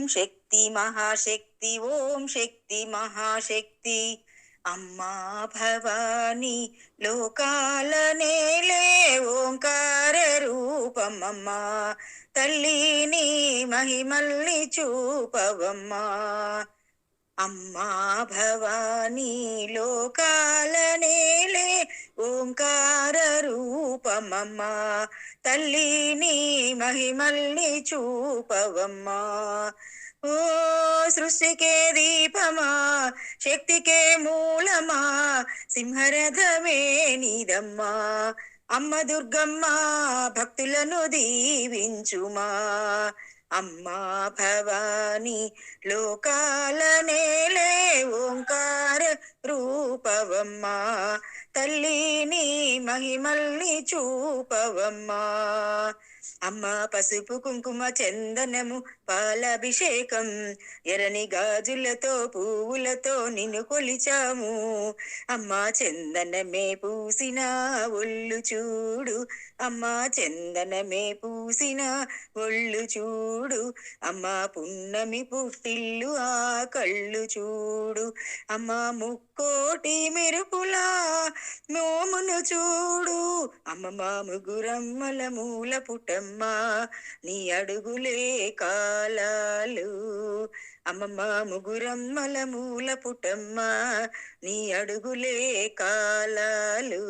ఓం శక్తి మహాశక్తి ఓం శక్తి మహాశక్తి. అమ్మా భవాని లోకాల నేలే ఓంకార రూపమమ్మా తల్లిని మహిమల్ని చూపవమ్మా. అమ్మా భవాని లోకాల నేలే ఓంకార రూపమమ్మా. తల్లిని మహిమల్ని చూపవమ్మా. ఓ సృష్టికే దీపమా శక్తికే మూలమా సింహరథమే నీదమ్మా. అమ్మ దుర్గమ్మ భక్తులను దీవించుమా. అమ్మా భవాని లోకాల నేలే ఓంకార రూపవమ్మా. తల్లిని మహిమల్ని చూపవమ్మా. అమ్మ పసుపు కుంకుమ చందనము పాలాభిషేకం ఎరని గాజులతో పువ్వులతో నిన్ను కొలిచాము. అమ్మ చందనమే పూసిన ఒళ్ళు చూడు అమ్మ చందనమే చూసిన ఒళ్ళు చూడు. అమ్మ పున్నమి పుట్టిల్లు ఆ కళ్ళు చూడు. అమ్మ ముక్కోటి మెరుపులా నోమును చూడు. అమ్మ మా ముగురమ్మల మూల పుటమ్మ నీ అడుగులే కాలాలు. అమ్మమ్మ ముగురమ్మల మూల పుటమ్మ నీ అడుగులే కాలాలు.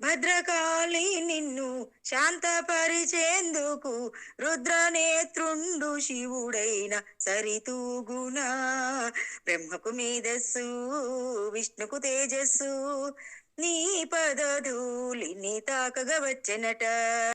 భద్రకాళి నిన్ను శాంతపరిచేందుకు రుద్రనేత్రుండు శివుడైన సరితూగునా. బ్రహ్మకు మేధస్సు విష్ణుకు తేజస్సు నీ పదధూలిని తాకగ వచ్చెనట.